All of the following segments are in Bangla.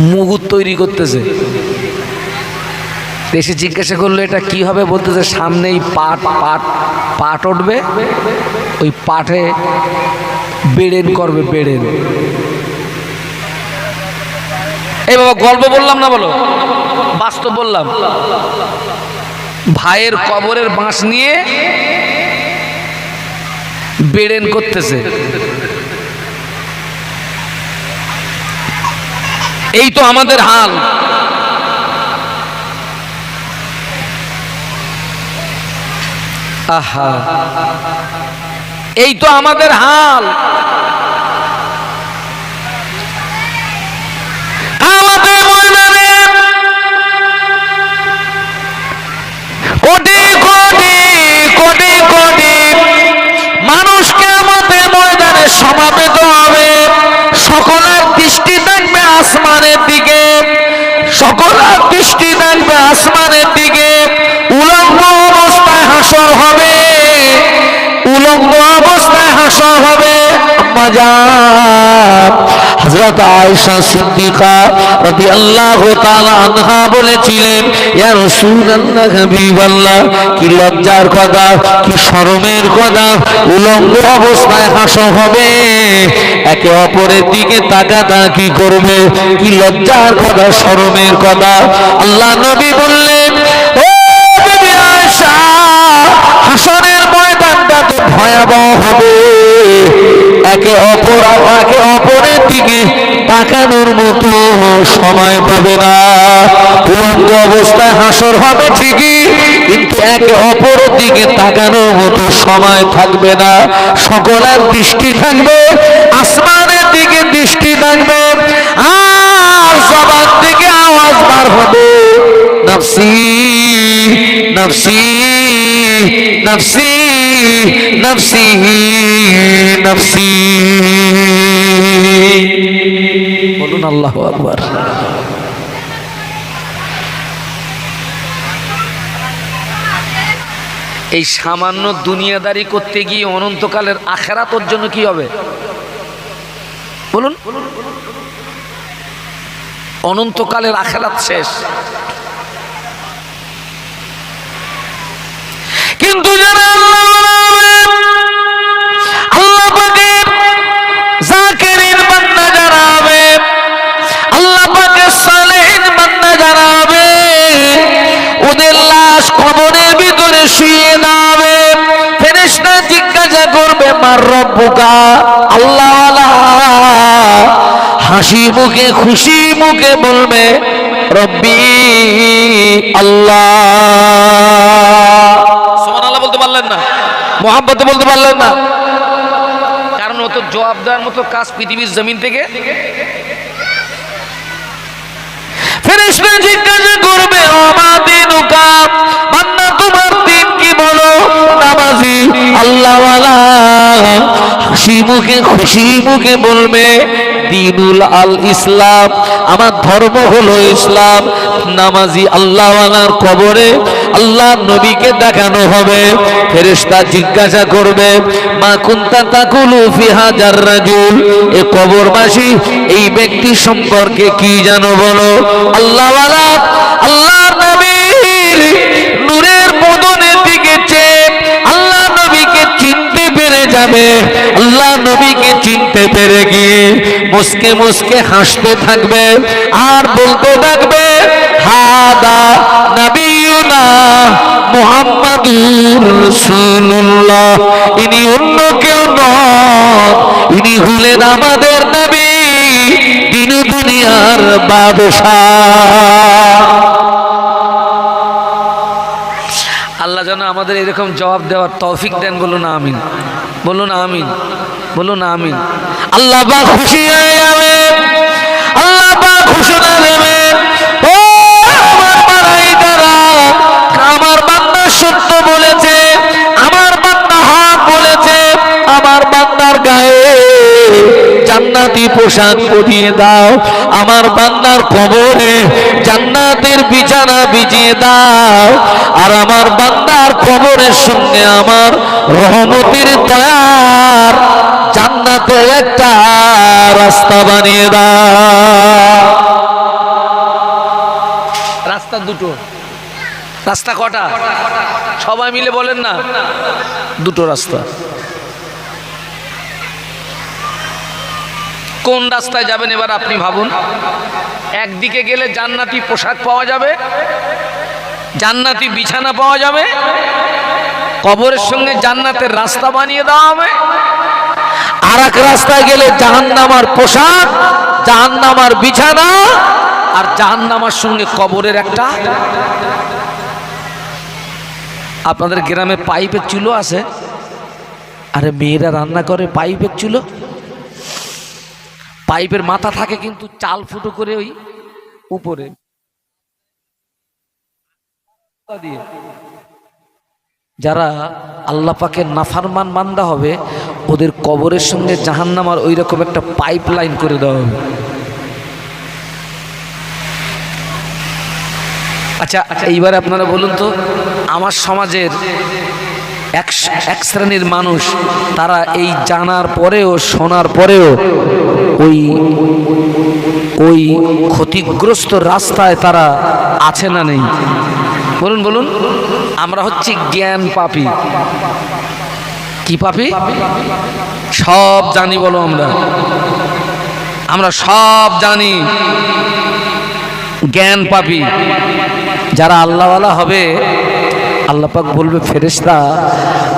মুগুর তৈরি করতেছে। এসে জিজ্ঞাসা করল, এটা কি হবে? বলতেছে, সামনেই পাট পাট পাট উঠবে। ওই পাটে বেড়েন করবে বেড়েন এই বাবা, গল্প বললাম না বলো? বাস্তব বললাম। ভাইয়ের কবরের বাঁশ নিয়ে বেড়েন করতেছে। এই তো আমাদের হাল। এই তো আমাদের হাল। আমাদের মজাব হযরত বলেছিলেন, ইয়া রাসূলুল্লাহ কি লজ্জার কথা, কি শরমের কথা, উলঙ্গ অবস্থায় হাসর হবে। একে অপরের দিকে তাকাতাকি করবে? কি লজ্জার কথা, শরমের কথা? আল্লাহ নবী বললেন হাসরের ময়দানটা তো ভয়াবহ হবে। একে অপর একে অপরের দিকে তাকানোর মতো সময় পাবে না। উলঙ্গ অবস্থায় হাসর হবে ঠিকই, কিন্তু একে অপরের দিকে তাকানোর মতো সময় থাকবে না। সকলের দৃষ্টি থাকবে, আসমানের দিকে দৃষ্টি থাকবে, আর সবার দিকে আওয়াজ বার হবে। নফসি নফসি নফসি। নফসি নফসি বলুন আল্লাহ আকবার। এই সামান্য দুনিয়াদারি করতে গিয়ে অনন্তকালের আখেরা তোর জন্য কি হবে? বলুন। অনন্তকালের আখেরাত শেষ। কিন্তু যারা রব্বুকা আল্লাহ হাসি মুখে খুশি মুখে বলবে রব্বি আল্লাহ। সোমান বলতে পারলেন না। মোহাম্মতে বলতে পারলেন না। কারণ ও তো জবাব দেওয়ার মতো কাজ পৃথিবীর জমিন থেকে। ফেরেশতা জিজ্ঞাসা করবে অমাদিনুকা বান্দা তোমার দিন কি বলো? নামাজি আল্লাহওয়ালা হাসি মুখে, খুশি মুখে বলবে, দিনুল আল ইসলাম, আমার ধর্ম হলো ইসলাম। নামাজি আল্লাহওয়ালার কবরে আল্লাহ নবীকে দেখানো হবে, ফেরেশতা জিজ্ঞাসা করবে, মা কুন্তা তাকুলু ফি হাজার রাজুল? এ কবরবাসী, এই ব্যক্তি সম্পর্কে কি জানো বলো? আল্লাহওয়ালা আল্লাহ নবীর যাবে। আল্লাহ নবীকে চিনতে পেরে গিয়ে মুসকে মুসকে হাসতে থাকবে আর বলতে থাকবে, হাদা নবীনা রাসূলুল্লাহ। ইনি অন্য কেউ নন, ইনি হলেন আমাদের নবী দিন দুনিয়ার বাদশাহ। আল্লাহ যেন আমাদের এরকম জবাব দেওয়ার তৌফিক দেন বলুন, আমিন। বলুন আমিন বলুন আমিন। আল্লাহ খুশি হয়ে যাবে। আল্লাহ বা পোশাক পরিয়ে দাও। আমার বান্দার কবরে জান্নাতের বিছানা বিছিয়ে দাও। আর আমার বান্দার কবরের সঙ্গে আমার রহমতের দয়ার জান্নাতের একটা রাস্তা বানিয়ে দাও। রাস্তা দুটো। রাস্তা কটা? সবাই মিলে বলেন না। দুটো রাস্তা। কোন রাস্তায় যাবেন এবার আপনি ভাবুন? একদিকে গেলে জান্নাতি পোশাক পাওয়া যাবে, জান্নাতি বিছানা পাওয়া যাবে, কবরের সঙ্গে জান্নাতের রাস্তা বানিয়ে দেওয়া হবে। আর এক রাস্তায় গেলে জাহান্নামার পোশাক জাহান্নামার বিছানা, আর জাহান্নামার সঙ্গে কবরের একটা। আপনাদের গ্রামে পাইপের চুলো আছে? আরে মেয়েরা রান্না করে পাইপের চুলো? পাইপের মাথা থাকে কিন্তু চাল ফুটো করে ওই উপরে। যারা আল্লাহ পাকের নাফারমান মান্দা হবে, ওদের কবরের সঙ্গে জাহান্নামার ওই রকম একটা পাইপ লাইন করে দেওয়া হবে। আচ্ছা আচ্ছা এইবার আপনারা বলুন তো, আমার সমাজের এক এক শ্রেণির মানুষ, তারা এই জানার পরেও, শোনার পরেও ওই ওই ক্ষতিগ্রস্ত রাস্তায় তারা আছে না নেই। বলুন বলুন, আমরা হচ্ছি জ্ঞান পাপি। কি পাপি? সব জানি বলো আমরা। আমরা সব জানি জ্ঞান পাপি। যারা আল্লাহওয়ালা হবে আল্লাহ পাক বলবে, ফেরেশতা,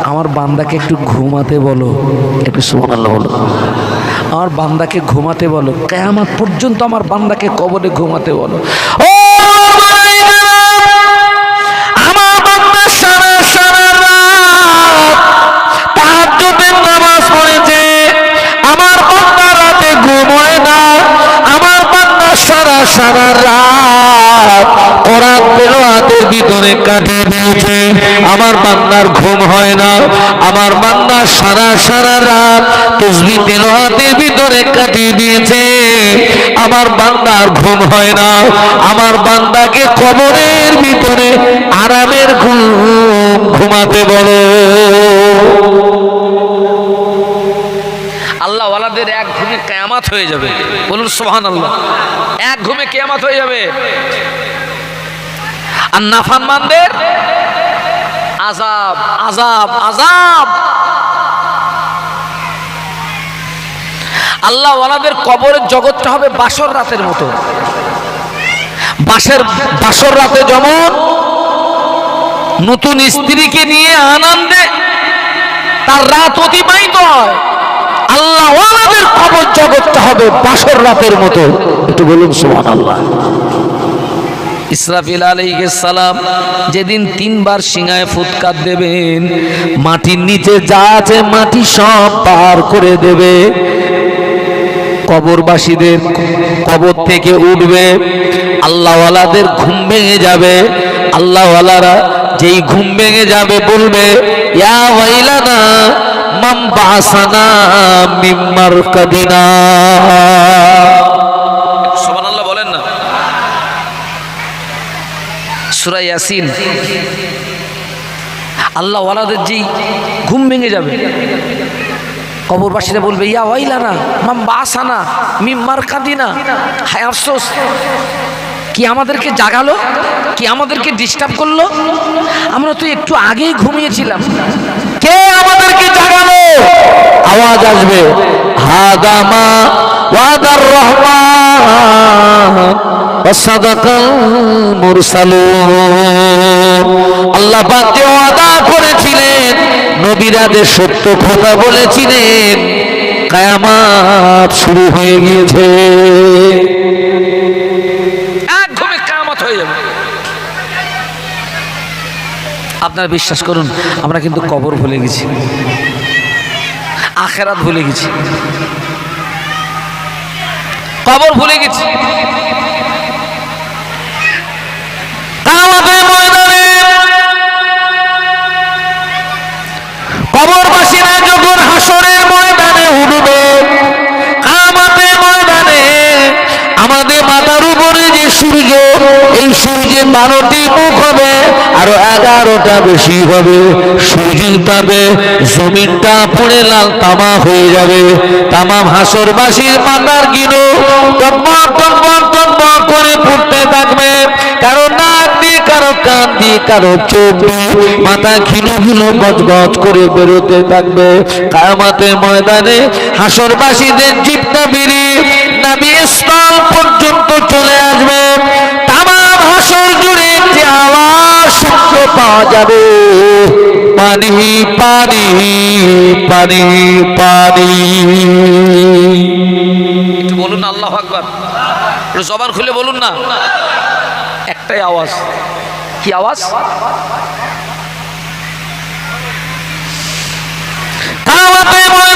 আমার বান্দাকে একটু ঘুমাতে বলো। একটু সুমান আল্লাহ বলো। আমার বান্দাকে ঘুমাতে বলো। কেয়ামত পর্যন্ত আমার বান্দাকে কবরে ঘুমাতে বলো। ও সারা রাত। কোরআন তেলাওয়াতের ভিতরে কাটিয়ে দিয়েছে আমার বান্দার ঘুম হয় না। আমার বান্দা সারা সারা রাত তসবি তেলাওয়াতের ভিতরে কাটিয়ে দিয়েছে আমার বান্দার ঘুম হয় না। আমার বান্দাকে কবরের ভিতরে আরামের ঘুম ঘুমাতে বলো। আল্লাহ ওয়ালাদের এক ঘুমে কেয়ামাত হয়ে যাবে। বলুন সোহান আল্লাহ এক ঘুমে কেয়ামাত হয়ে যাবে। আর নাফানমানদের আজাব আজাব আজাব আল্লাহ ওয়ালাদের কবরের জগৎটা হবে বাসর রাতের মতো। বাসের, বাসর রাতে যেমন নতুন স্ত্রীকে নিয়ে আনন্দে তার রাত অতিবাহিত হয়। আল্লাহ ওয়ালাদের কবর জগৎটা হবে বাসর রাতের মতো। একটু বলুন সুবহান আল্লাহ ইসরাফিল আলাইহিস সালাম যেদিন তিনবার সিঙায় ফুৎকার দেবেন, মাটির নিচে যা আছে মাটি সব পার করে দেবে। কবরবাসীদের কবর থেকে উঠবে, আল্লাহওয়ালাদের ঘুম ভেঙে যাবে। আল্লাহওয়ালারা যেই ঘুম ভেঙে যাবে বলবে, ইয়া ওয়াইলানা মাম বাসানা মিম্মার কাদিনা সুবহানাল্লাহ বলেন না। সূরা ইয়াসিন। আল্লাহ ওয়ালাদের যেই ঘুম ভেঙে যাবে, কবরবাসীরা বলবে, ইয়া ওয়াইলানা মাম বাসানা মিম্মার কাদিনা হায় আফসোস, কি আমাদেরকে জাগালো? কি আমাদেরকে ডিস্টার্ব করল? আমরা তো একটু আগেই ঘুমিয়েছিলাম। কে আমাদেরকে জাগালো? আওয়াজ আসবে। হাদামা ওয়াদার রহমান। আল্লাহ যে ওয়াদা করেছিলেন নবীরাদের সত্য কথা বলেছিলেন, কায়ামাত শুরু হয়ে গিয়েছে এক ঘুমে কায়ামাত হয়ে যাবে আপনারা বিশ্বাস করুন, আমরা কিন্তু কবর ভুলে গেছি। আখেরাত ভুলে গেছি। কবর ভুলে গেছি। কবরবাসীরা বারোটি মুখ হবে, আরও এগারোটা বেশি হবে। সূর্য পাবে, জমিনটা পড়ে লাল তামা হয়ে যাবে। তামাম হাসরবাসীর মাথার গিনো টকমক টকমক টকমক করে ফুটতে থাকবে। কারণ নাক কারও চোখে মাথা খিনো খিনো গজ গজ করে বেরোতে থাকবে। কায়ামাতে ময়দানে হাসরবাসীদের জিপটা বেরিয়ে নাবি স্থল পর্যন্ত চলে আসবে। হাসর জুড়ে যে আওয়াজ শুনতে পাওয়া যাবে। পানি পানি পানি পানি। বলুন আল্লাহ আকবার। জবান খুলে বলুন না। একটাই আওয়াজ। কি আওয়াজ? কাওয়াতে ময়দানে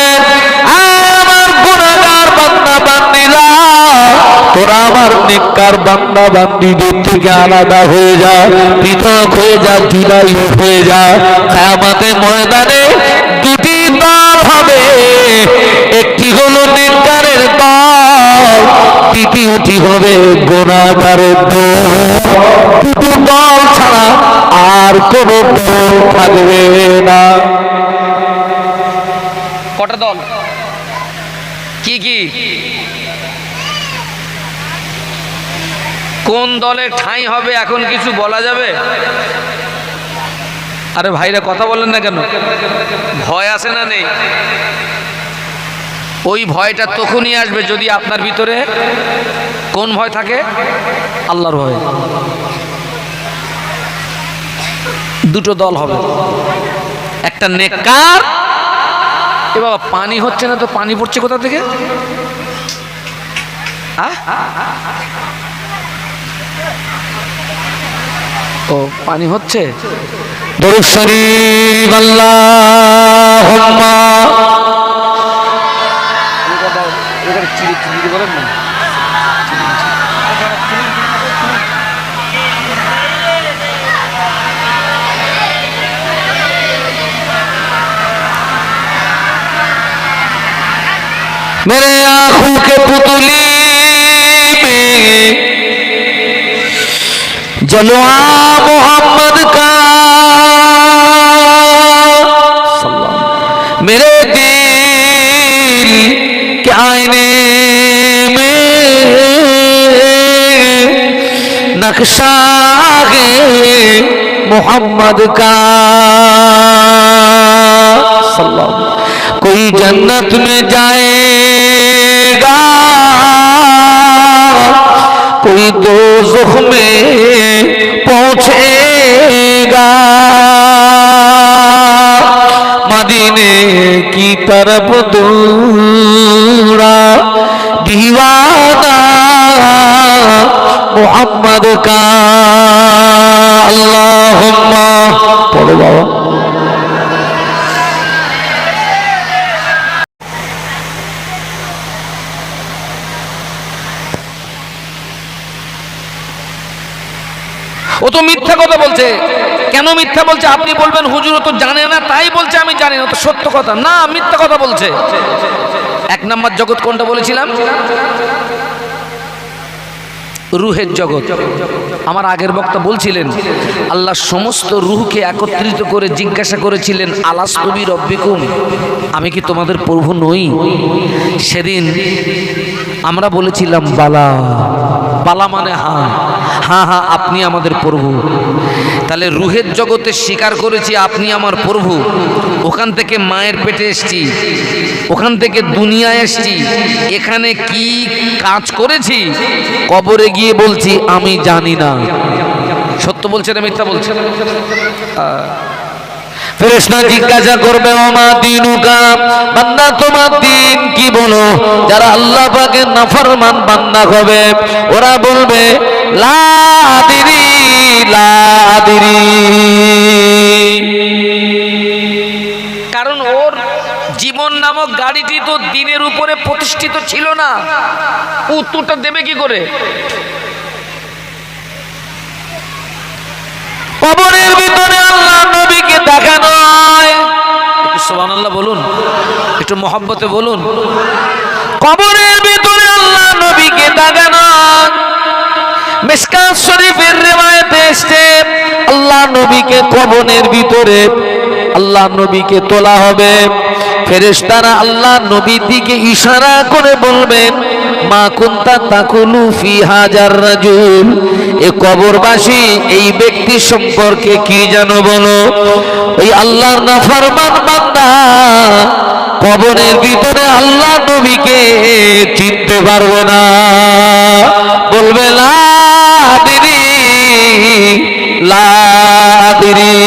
তোরা আমার নেককার বান্দা বান্দিদের থেকে আলাদা হয়ে যা, পৃথক হয়ে যা জুলাই হয়ে যা। কায়ামাতে ময়দানে দুটি দল হবে। একটি হলো নেককারের দল দ্বিতীয়টি হবে গোনাগারের দল দুটো দল ছাড়া আর কোনো দল থাকবে না। কটা দল? কি কি? কোন দলে ঠাঁই হবে এখন কিছু বলা যাবে? আরে ভাইরা, কথা বলেন না কেন? ভয় আছে না নেই? ওই ভয়টা তখনই আসবে যদি আপনার ভিতরে কোন ভয় থাকে? আল্লাহর ভয়। দুটো দল হবে। একটা নেকার এ বাবা, পানি হচ্ছে না তো পানি পড়ছে কোথা থেকে? ও পানি হচ্ছে দরুদ শরীফ আল্লাহুম্মা मेरे आंखों के पुतली जलवा मोहम्मद का सल्लल्लाहु मेरे दिल के आईने में नक्शा है मोहम्मद का सल्लल्लाहु कोई जन्नत में जाएगा कोई दो जुख में पहुंचेगा मदीने की तरफ दूरा दीवाना मोहम्मद का বলছে, কেন মিথ্যা বলছে? আপনি বলবেন হুজুর তো জানে না, তাই বলছে, আমি জানি না, তো সত্য কথা। না, মিথ্যা কথা বলছে। এক নাম্বার জগৎ কোনটা বলেছিলাম? রুহের জগৎ। আমার আগের বক্তা বলছিলেন, আল্লাহ সমস্ত রুহকে একত্রিত করে জিজ্ঞাসা করেছিলেন আলাস নবী রব্বিকুম, আমি কি তোমাদের প্রভু নই? সেদিন আমরা বলেছিলাম, বালা। বালা মানে হ্যাঁ হ্যাঁ হ্যাঁ আপনি আমাদের প্রভু। তাহলে রুহের জগতে স্বীকার করেছি আপনি আমার প্রভু। ওখান থেকে মায়ের পেটে এসছি। ওখান থেকে দুনিয়ায় এসছি। এখানে কি কাজ করেছি? কবরে গিয়ে বলছি, আমি জানি না। সত্য বলছে না মিথ্যা বলছে? ফেরেশতা জিজ্ঞাসা করবে, ওমা দিনুকা? বান্দা, তোমার দিন কি বলো? যারা আল্লাহ পাকের নাফরমান বান্দা হবে, ওরা বলবে লা আদিরি লা আদিরি কারণ ওর জীবন নামক গাড়িটি তো দিনের উপরে প্রতিষ্ঠিত ছিল না। উত্তরটা দেবে কি করে? কবরের ভিতরে আল্লাহ নবীকে দেখানো হয় সুবহানাল্লাহ বলুন একটু মহব্বতে বলুন। কবরের ভিতরে আল্লাহ নবীকে দেখানো হয়। মিশকাত শরীফের রেওয়ায়েতে এসেছে, আল্লাহ নবীকে কবরের ভিতরে, আল্লাহ নবীকে তোলা হবে। ফেরেশতারা আল্লাহ নবীর দিকে ইশারা করে বলবেন, মা কুন্তা তাকুলু ফি হাজার রাজুল? এ কবরবাসী এই ব্যক্তি সম্পর্কে কি জানো বলো? ওই আল্লাহর নাফরমান বান্দা কবরের ভিতরে আল্লাহ নবীকে চিনতে পারবে না। বলবে না লাদিরিন